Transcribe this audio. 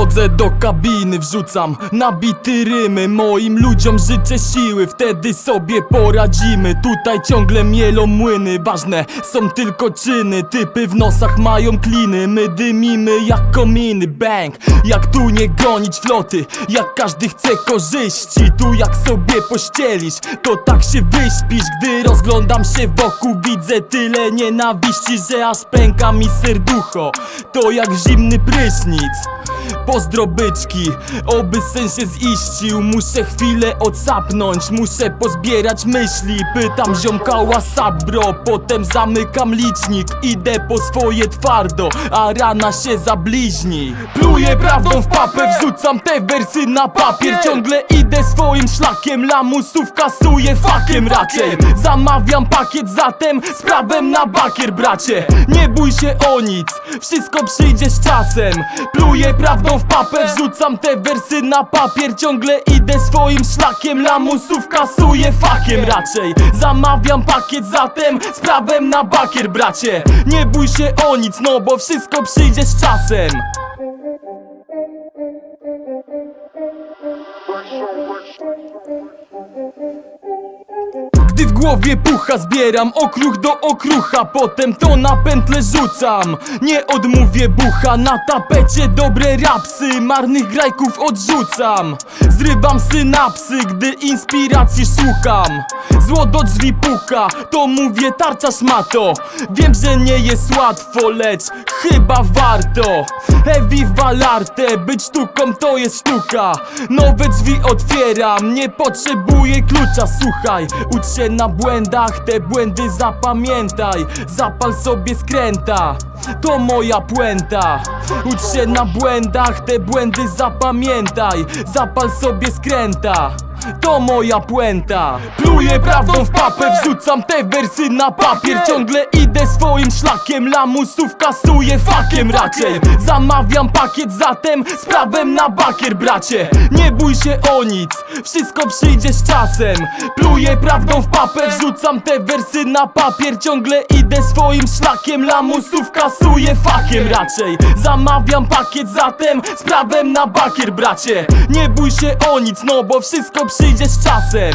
Wchodzę do kabiny, wrzucam nabity rymy. Moim ludziom życzę siły, wtedy sobie poradzimy. Tutaj ciągle mielą młyny, ważne są tylko czyny. Typy w nosach mają kliny, my dymimy jak kominy. Bang, jak tu nie gonić floty, jak każdy chce korzyści. Tu jak sobie pościelisz, to tak się wyśpisz. Gdy rozglądam się wokół, widzę tyle nienawiści Że aż pęka mi serducho, to jak zimny prysznic Pozdro byczki, oby sen się ziścił. Muszę chwilę odsapnąć, muszę pozbierać myśli. Pytam ziomka whatsapp bro, potem zamykam licznik. Idę po swoje twardo, a rana się zabliźni. Pluję prawdą w papę, wrzucam te wersy na papier. Ciągle idę swoim szlakiem, lamusów kasuję fakiem raczej. Zamawiam pakiet, zatem z prawem na bakier bracie. Nie bój się o nic, wszystko przyjdzie z czasem. Pluję prawdą w papę, wrzucam te wersy na papier Ciągle idę swoim szlakiem, lamusów kasuję fakiem raczej Zamawiam pakiet, zatem z prawem na bakier bracie Nie bój się o nic, no bo wszystko przyjdzie z czasem Gdy w głowie pucha zbieram okruch do okrucha Potem to na pętlę rzucam. Nie odmówię bucha Na tapecie dobre rapsy Marnych grajków odrzucam. Zrywam synapsy Gdy inspiracji szukam. Zło do drzwi puka To mówię tarcza szmato. Wiem, że nie jest łatwo Lecz chyba warto. Heavy walarte Być sztuką to jest sztuka. Nowe drzwi otwieram Nie potrzebuję klucza Słuchaj, ucz się na błędach Te błędy zapamiętaj. Zapal sobie skręta to moja puenta. Ucz się na błędach, te błędy zapamiętaj. Zapal sobie skręta to moja puenta. Pluję prawdą w papę, wrzucam te wersy na papier. Ciągle idę swoim szlakiem, lamusów kasuję fakiem raczej. Zamawiam pakiet, zatem z prawem na bakier bracie. Nie bój się o nic, wszystko przyjdzie z czasem. Pluję prawdą w papę, wrzucam te wersy na papier. Ciągle idę swoim szlakiem, lamusów kasuję fakiem raczej. Zamawiam pakiet, zatem z prawem na bakier bracie. Nie bój się o nic, no bo wszystko przyjdzie z czasem